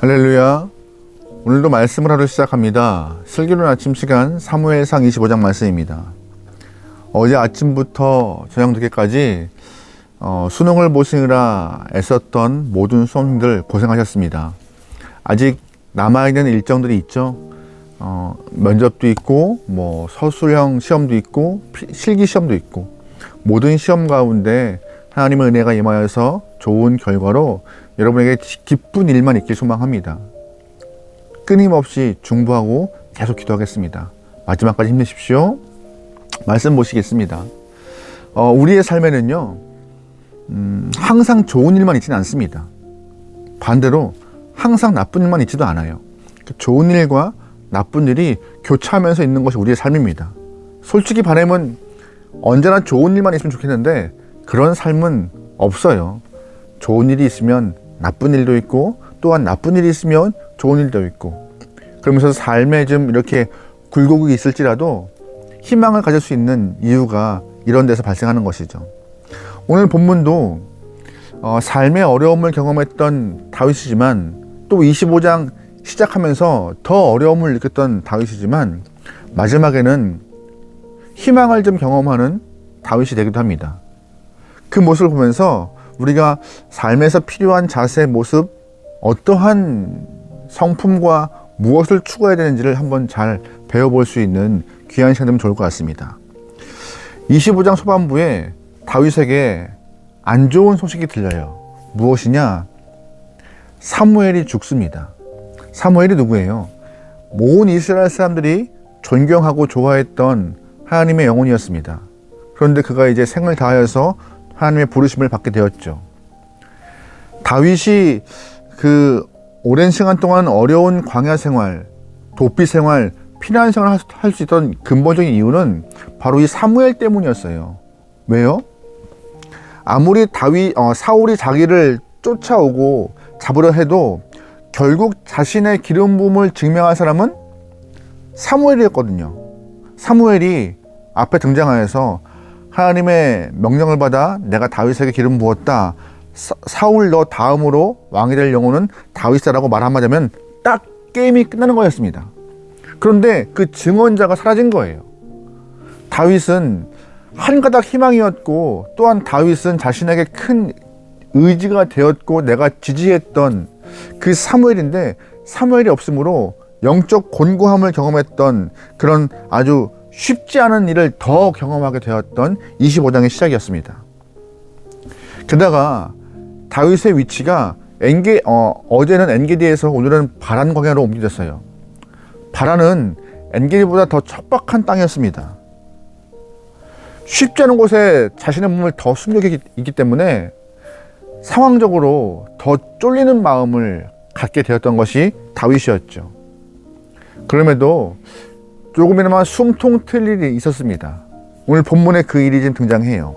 할렐루야. 오늘도 말씀을 하루 시작합니다. 슬기로운 아침 시간 사무엘상 25장 말씀입니다. 어제 아침부터 저녁 늦게까지 어, 수능을 보시느라 애썼던 모든 수험생들 고생하셨습니다. 아직 남아있는 일정들이 있죠. 어, 면접도 있고, 뭐, 서술형 시험도 있고, 피- 실기 시험도 있고, 모든 시험 가운데 하나님의 은혜가 임하여서 좋은 결과로 여러분에게 기쁜 일만 있길 소망합니다. 끊임없이 중부하고 계속 기도하겠습니다. 마지막까지 힘내십시오. 말씀 보시겠습니다. 어, 우리의 삶에는요, 음, 항상 좋은 일만 있지는 않습니다. 반대로 항상 나쁜 일만 있지도 않아요. 그 좋은 일과 나쁜 일이 교차하면서 있는 것이 우리의 삶입니다. 솔직히 바람은 언제나 좋은 일만 있으면 좋겠는데 그런 삶은 없어요. 좋은 일이 있으면 나쁜 일도 있고 또한 나쁜 일이 있으면 좋은 일도 있고 그러면서 삶에 좀 이렇게 굴곡이 있을지라도 희망을 가질 수 있는 이유가 이런 데서 발생하는 것이죠. 오늘 본문도 어, 삶의 어려움을 경험했던 다윗이지만 또 25장 시작하면서 더 어려움을 느꼈던 다윗이지만 마지막에는 희망을 좀 경험하는 다윗이 되기도 합니다. 그 모습을 보면서 우리가 삶에서 필요한 자세, 모습, 어떠한 성품과 무엇을 추구해야 되는지를 한번 잘 배워볼 수 있는 귀한 시간 되면 좋을 것 같습니다. 25장 초반부에 다윗에게 안 좋은 소식이 들려요. 무엇이냐? 사무엘이 죽습니다. 사무엘이 누구예요? 모든 이스라엘 사람들이 존경하고 좋아했던 하나님의 영혼이었습니다. 그런데 그가 이제 생을 다하여서 하나님의 부르심을 받게 되었죠. 다윗이 그 오랜 시간 동안 어려운 광야 생활, 도피 생활, 피난 생활을 할 수 있던 근본적인 이유는 바로 이 사무엘 때문이었어요. 왜요? 아무리 다윗 어, 사울이 자기를 쫓아오고 잡으려 해도 결국 자신의 기름 부음을 증명한 사람은 사무엘이었거든요. 사무엘이 앞에 등장하여서 하나님의 명령을 받아 내가 다윗에게 기름 부었다. 사, 사울 너 다음으로 왕이 될 영혼은 다윗이라고 말 한마디면 딱 게임이 끝나는 거였습니다. 그런데 그 증언자가 사라진 거예요. 다윗은 한 가닥 희망이었고 또한 다윗은 자신에게 큰 의지가 되었고 내가 지지했던 그 사무엘인데 사무엘이 없으므로 영적 곤고함을 경험했던 그런 아주 쉽지 않은 일을 더 경험하게 되었던 25장의 시작이었습니다. 게다가 다윗의 위치가 엔게 어, 어제는 엔게디에서 오늘은 바란 광야로 옮겨졌어요. 바란은 엔게디보다 더 척박한 땅이었습니다. 쉽지 않은 곳에 자신의 몸을 더 숨겨 있기 때문에 상황적으로 더 쫄리는 마음을 갖게 되었던 것이 다윗이었죠. 그럼에도 조금이나마 숨통 트일 일이 있었습니다. 오늘 본문에 그 일이 좀 등장해요.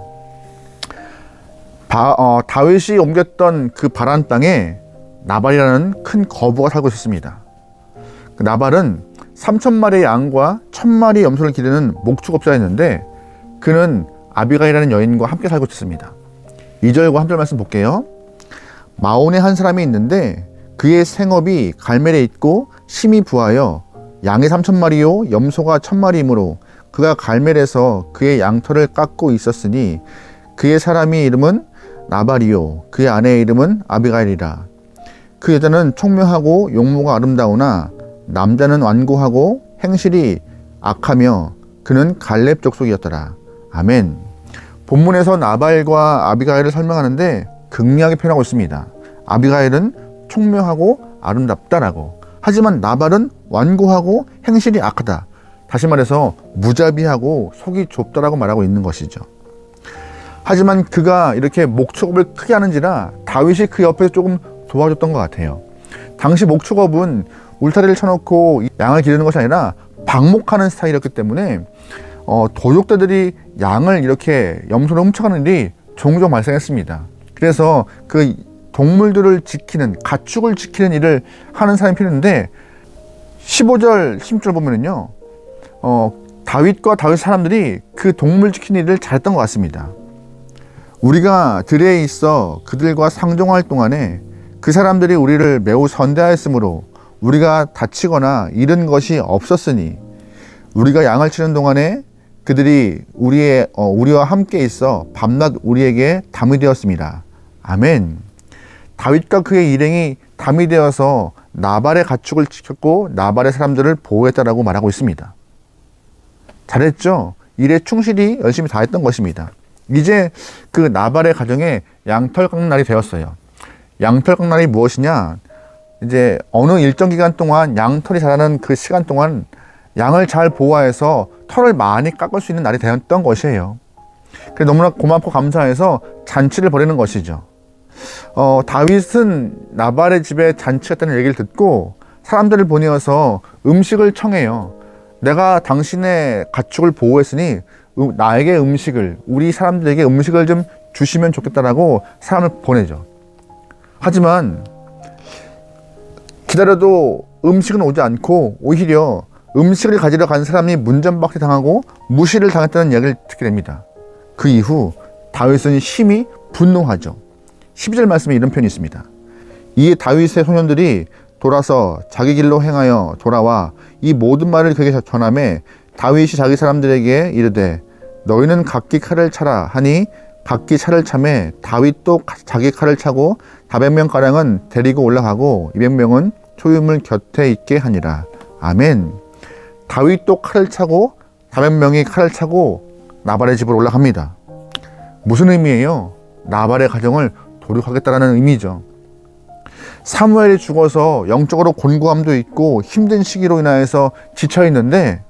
바, 어, 다윗이 옮겼던 그 바란 땅에 나발이라는 큰 거부가 살고 있었습니다. 그 나발은 3천 마리의 양과 1천 마리의 염소를 기르는 목축업자였는데 그는 아비가이라는 여인과 함께 살고 있었습니다. 2절과 3절 말씀 볼게요. 마온에 한 사람이 있는데 그의 생업이 갈멜에 있고 심이 부하여 양이 3천 마리요 염소가 1천 마리이므로 그가 갈멜에서 그의 양털을 깎고 있었으니 그의 사람이 이름은 나발이요 그의 아내의 이름은 아비가일이라. 그 여자는 총명하고 용모가 아름다우나 남자는 완고하고 행실이 악하며 그는 갈렙 족속이었더라. 아멘. 본문에서 나발과 아비가일을 설명하는데 극명하게 표현하고 있습니다. 아비가일은 총명하고 아름답다라고 하지만 나발은 완고하고 행실이 악하다. 다시 말해서 무자비하고 속이 좁다라고 말하고 있는 것이죠. 하지만 그가 이렇게 목축업을 크게 하는지라 다윗이 그 옆에서 조금 도와줬던 것 같아요. 당시 목축업은 울타리를 쳐놓고 양을 기르는 것이 아니라 방목하는 스타일이었기 때문에 어, 도둑들이 양을 이렇게 염소를 훔쳐가는 일이 종종 발생했습니다. 그래서 그 동물들을 지키는 가축을 지키는 일을 하는 사람이 필요한데 15절 16절 보면은요 어, 다윗과 다윗 사람들이 그 동물 지키는 일을 잘했던 것 같습니다 우리가 들에 있어 그들과 상종할 동안에 그 사람들이 우리를 매우 선대하였으므로 우리가 다치거나 잃은 것이 없었으니 우리가 양을 치는 동안에 그들이 우리의 어, 우리와 함께 있어 밤낮 우리에게 담이 되었습니다. 아멘. 다윗과 그의 일행이 담이 되어서 나발의 가축을 지켰고 나발의 사람들을 보호했다라고 말하고 있습니다. 잘했죠. 일에 충실히 열심히 다했던 것입니다. 이제 그 나발의 가정에 양털 깎는 날이 되었어요. 양털 깎는 날이 무엇이냐? 이제 어느 일정 기간 동안 양털이 자라는 그 시간 동안 양을 잘 보호해서 털을 많이 깎을 수 있는 날이 되었던 것이에요. 그래 너무나 고맙고 감사해서 잔치를 벌이는 것이죠. 어, 다윗은 나발의 집에 잔치가 있다는 얘기를 듣고 사람들을 보내어서 음식을 청해요. 내가 당신의 가축을 보호했으니 음, 나에게 음식을 우리 사람들에게 음식을 좀 주시면 좋겠다라고 사람을 보내죠. 하지만 기다려도 음식은 오지 않고 오히려 음식을 가지러 간 사람이 문전박대 당하고 무시를 당했다는 이야기를 듣게 됩니다. 그 이후 다윗은 심히 분노하죠. 12절 말씀에 이런 표현이 있습니다. 이에 다윗의 소년들이 돌아서 자기 길로 행하여 돌아와 이 모든 말을 그에게 전함에 다윗이 자기 사람들에게 이르되 너희는 각기 칼을 차라 하니 각기 차를 차매 다윗도 자기 칼을 차고 400명 가량은 데리고 올라가고 200명은 소유물 곁에 있게 하니라. 아멘. 다윗도 칼을 차고 400명이 칼을 차고 나발의 집으로 올라갑니다. 무슨 의미예요? 나발의 가정을 도륙하겠다라는 의미죠. 사무엘이 죽어서 영적으로 곤고함도 있고 힘든 시기로 인하여서 지쳐 있는데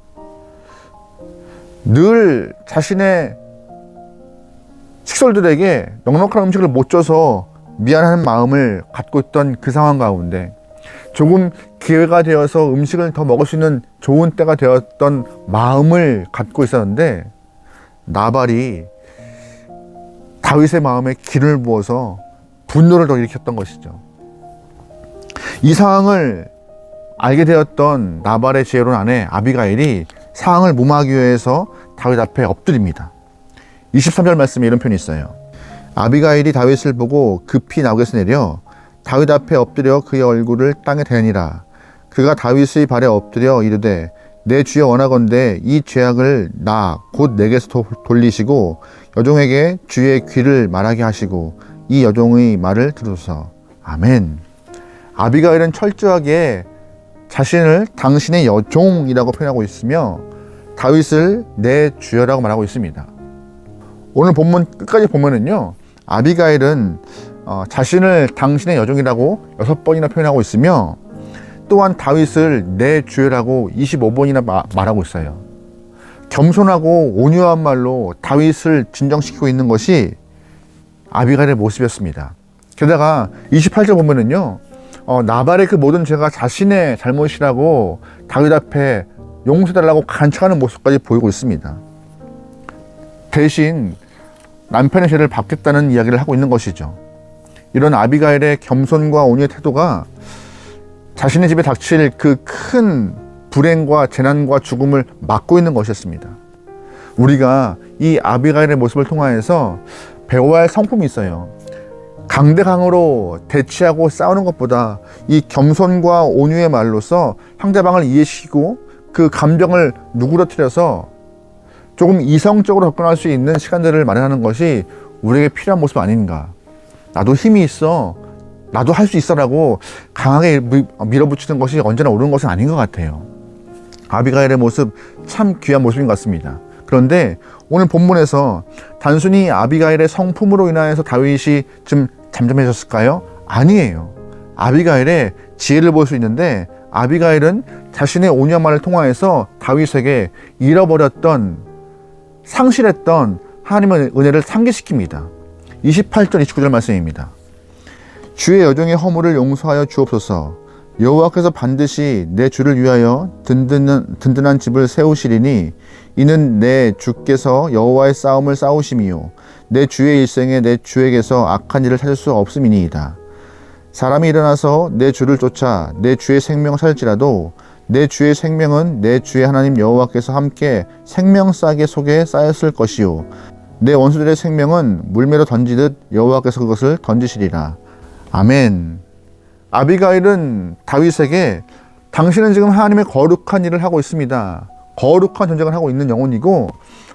늘 자신의 식솔들에게 넉넉한 음식을 못 줘서 미안한 마음을 갖고 있던 그 상황 가운데 조금 기회가 되어서 음식을 더 먹을 수 있는 좋은 때가 되었던 마음을 갖고 있었는데 나발이 다윗의 마음에 기름을 부어서 분노를 더 일으켰던 것이죠. 이 상황을 알게 되었던 나발의 지혜로운 아내 아비가일이 상황을 무마하기 위해서 다윗 앞에 엎드립니다. 23절 말씀에 이런 표현이 있어요. 아비가일이 다윗을 보고 급히 나오게서 내려 다윗 앞에 엎드려 그의 얼굴을 땅에 대니라. 그가 다윗의 발에 엎드려 이르되 내 주여 원하건대 이 죄악을 나 곧 내게서 도, 돌리시고 여종에게 주의 귀를 말하게 하시고 이 여종의 말을 들으소서. 아멘. 아비가일은 철저하게 자신을 당신의 여종이라고 표현하고 있으며 다윗을 내 주여라고 말하고 있습니다. 오늘 본문 끝까지 보면은요, 아비가일은 어, 자신을 당신의 여종이라고 여섯 번이나 표현하고 있으며 또한 다윗을 내 주여라고 25번이나 마, 말하고 있어요. 겸손하고 온유한 말로 다윗을 진정시키고 있는 것이 아비가일의 모습이었습니다. 게다가 28절 보면은요, 어, 나발의 그 모든 죄가 자신의 잘못이라고 다윗 앞에 용서달라고 간청하는 모습까지 보이고 있습니다. 대신 남편의 죄를 받겠다는 이야기를 하고 있는 것이죠. 이런 아비가일의 겸손과 온유의 태도가 자신의 집에 닥칠 그 큰 불행과 재난과 죽음을 막고 있는 것이었습니다. 우리가 이 아비가일의 모습을 통하여서 배워야 할 성품이 있어요. 강대강으로 대치하고 싸우는 것보다 이 겸손과 온유의 말로서 상대방을 이해시키고 그 감정을 누그러뜨려서 조금 이성적으로 접근할 수 있는 시간들을 마련하는 것이 우리에게 필요한 모습 아닌가. 나도 힘이 있어. 나도 할 수 있어라고 강하게 밀어붙이는 것이 언제나 옳은 것은 아닌 것 같아요. 아비가일의 모습 참 귀한 모습인 것 같습니다. 그런데 오늘 본문에서 단순히 아비가일의 성품으로 인하여서 다윗이 좀 잠잠해졌을까요? 아니에요. 아비가일의 지혜를 볼 수 있는데 아비가일은 자신의 온유한 말을 통하여서 다윗에게 잃어버렸던 상실했던 하나님의 은혜를 상기시킵니다. 28절 29절 말씀입니다. 주의 여종의 허물을 용서하여 주옵소서. 여호와께서 반드시 내 주를 위하여 든든한, 든든한 집을 세우시리니 이는 내 주께서 여호와의 싸움을 싸우심이요 내 주의 일생에 내 주에게서 악한 일을 찾을 수 없음이니이다. 사람이 일어나서 내 주를 쫓아 내 주의 생명 살지라도 내 주의 생명은 내 주의 하나님 여호와께서 함께 생명싸게 속에 쌓였을 것이요 내 원수들의 생명은 물매로 던지듯 여호와께서 그것을 던지시리라. 아멘. 아비가일은 다윗에게 당신은 지금 하나님의 거룩한 일을 하고 있습니다. 거룩한 전쟁을 하고 있는 영혼이고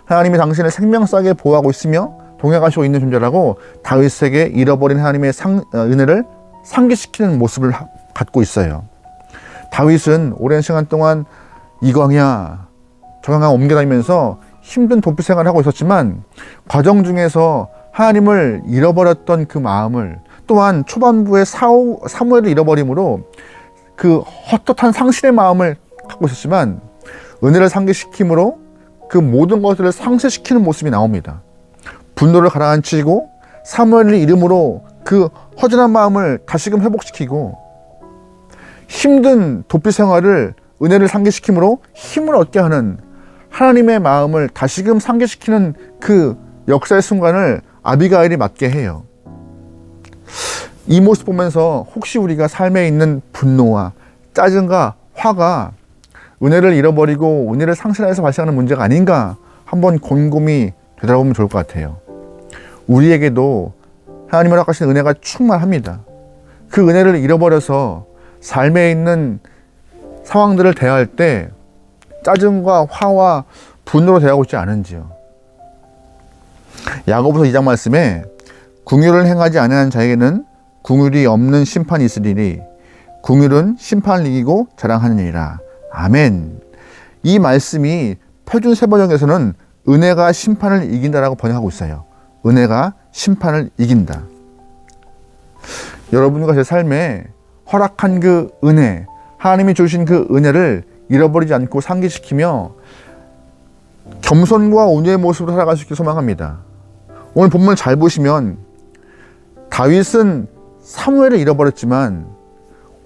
하나님이 당신을 생명싸게 보호하고 있으며 동행하시고 있는 존재라고 다윗에게 잃어버린 하나님의 상, 어, 은혜를 상기시키는 모습을 하- 갖고 있어요. 다윗은 오랜 시간 동안 이 광야 저 광야 옮겨다니면서 힘든 도피 생활을 하고 있었지만 과정 중에서 하나님을 잃어버렸던 그 마음을 또한 초반부에 사우, 사무엘을 잃어버림으로 그 헛헛한 상실의 마음을 갖고 있었지만 은혜를 상기시킴으로 그 모든 것들을 상쇄시키는 모습이 나옵니다. 분노를 가라앉히고 사무엘을 이름으로 그 허전한 마음을 다시금 회복시키고 힘든 도피 생활을 은혜를 상기시킴으로 힘을 얻게 하는 하나님의 마음을 다시금 상기시키는 그 역사의 순간을 아비가일이 맞게 해요. 이 모습 보면서 혹시 우리가 삶에 있는 분노와 짜증과 화가 은혜를 잃어버리고 은혜를 상실해서 발생하는 문제가 아닌가 한번 곰곰이 되돌아보면 좋을 것 같아요. 우리에게도 하나님을 허락하신 은혜가 충만합니다. 그 은혜를 잃어버려서 삶에 있는 상황들을 대할 때 짜증과 화와 분노로 대하고 있지 않은지요. 야고보서 2장 말씀에 궁율을 행하지 아니하는 자에게는 궁율이 없는 심판이 있으리니 궁율은 심판을 이기고 자랑하느니라. 아멘. 이 말씀이 표준 세번역에서는 은혜가 심판을 이긴다라고 번역하고 있어요. 은혜가 심판을 이긴다. 여러분과 제 삶에 허락한 그 은혜, 하나님이 주신 그 은혜를 잃어버리지 않고 상기시키며 겸손과 온유의 모습으로 살아갈 수 있게 소망합니다. 오늘 본문을 잘 보시면 다윗은 사무엘을 잃어버렸지만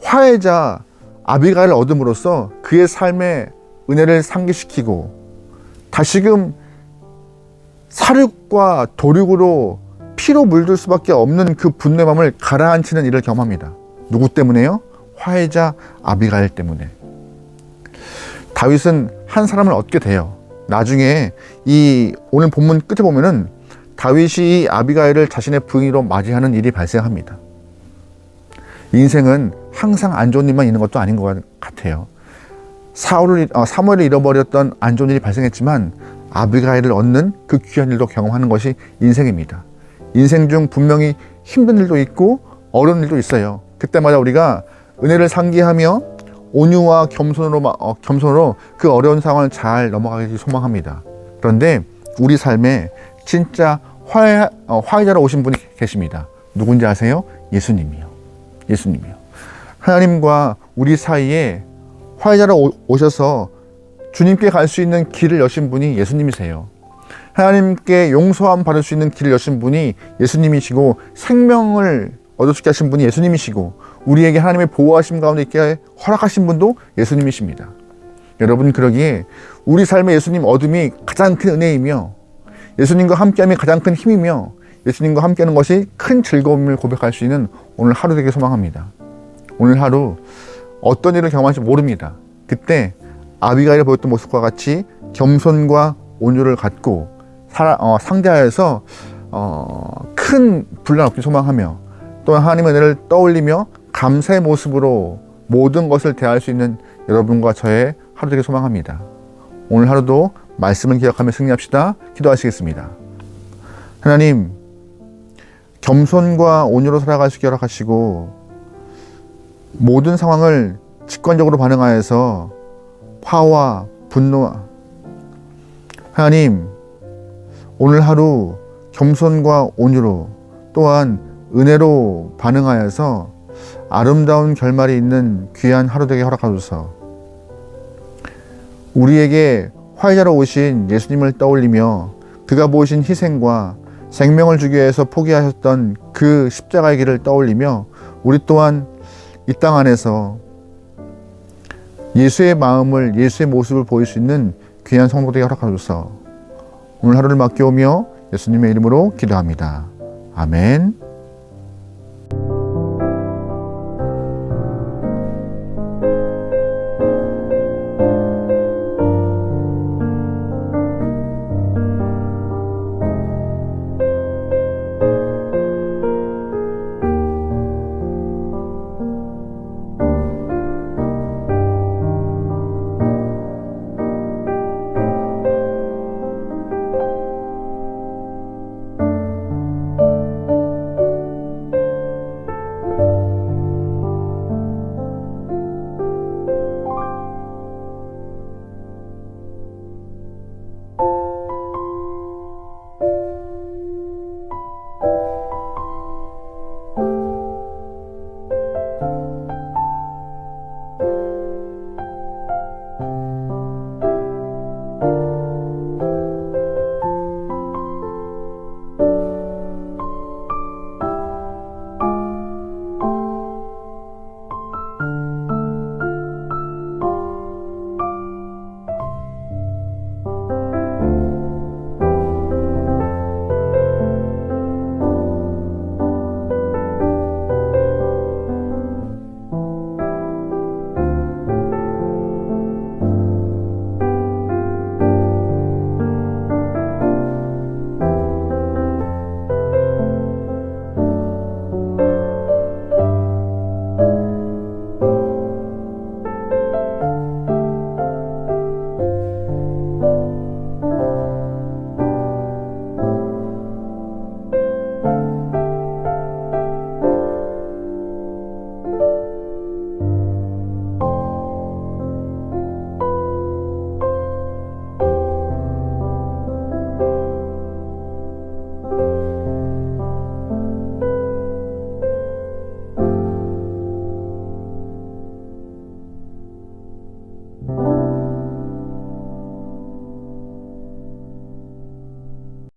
화해자 아비가를 얻음으로써 그의 삶의 은혜를 상기시키고 다시금 사륙과 도륙으로 피로 물들 수밖에 없는 그 분노의 마음을 가라앉히는 일을 경험합니다. 누구 때문에요? 화해자 아비가일 때문에. 다윗은 한 사람을 얻게 돼요. 나중에 이 오늘 본문 끝에 보면은 다윗이 이 아비가일을 자신의 부인으로 맞이하는 일이 발생합니다. 인생은 항상 안 좋은 일만 있는 것도 아닌 것 같아요. 사울을 어, 사무엘을 잃어버렸던 안 좋은 일이 발생했지만 아비가일을 얻는 그 귀한 일도 경험하는 것이 인생입니다. 인생 중 분명히 힘든 일도 있고 어려운 일도 있어요. 그때마다 우리가 은혜를 상기하며 온유와 겸손으로 마- 어, 겸손으로 그 어려운 상황을 잘 넘어가기 소망합니다. 그런데 우리 삶에 진짜 화해, 어, 화해자로 오신 분이 계십니다. 누군지 아세요? 예수님이요. 예수님이요. 하나님과 우리 사이에 화해자로 오- 오셔서 주님께 갈 수 있는 길을 여신 분이 예수님이세요. 하나님께 용서함 받을 수 있는 길을 여신 분이 예수님이시고 생명을 얻을 수 있게 하신 분이 예수님이시고 우리에게 하나님의 보호하심 가운데 있게 허락하신 분도 예수님이십니다. 여러분 그러기에 우리 삶의 예수님 얻음이 가장 큰 은혜이며 예수님과 함께함이 가장 큰 힘이며 예수님과 함께하는 것이 큰 즐거움을 고백할 수 있는 오늘 하루 되길 소망합니다. 오늘 하루 어떤 일을 경험할지 모릅니다. 그때 아비가일이 보였던 모습과 같이 겸손과 온유를 갖고 살아, 어, 상대하여서 어, 큰 분란 없기 소망하며 또 하나님의 은혜를 떠올리며 감사의 모습으로 모든 것을 대할 수 있는 여러분과 저의 하루 되길 소망합니다. 오늘 하루도 말씀을 기억하며 승리합시다. 기도하시겠습니다. 하나님, 겸손과 온유로 있게 허락하시고 모든 상황을 직관적으로 반응하여서 화와 분노와 하나님 오늘 하루 겸손과 온유로 또한 은혜로 반응하여서 아름다운 결말이 있는 귀한 하루 되게 허락하소서. 우리에게 화해자로 오신 예수님을 떠올리며 그가 보이신 희생과 생명을 주기 위해서 포기하셨던 그 십자가의 길을 떠올리며 우리 또한 이 땅 안에서 예수의 마음을 예수의 모습을 보일 수 있는 귀한 성도되게 허락하소서. 오늘 하루를 맡겨오며 예수님의 이름으로 기도합니다. 아멘.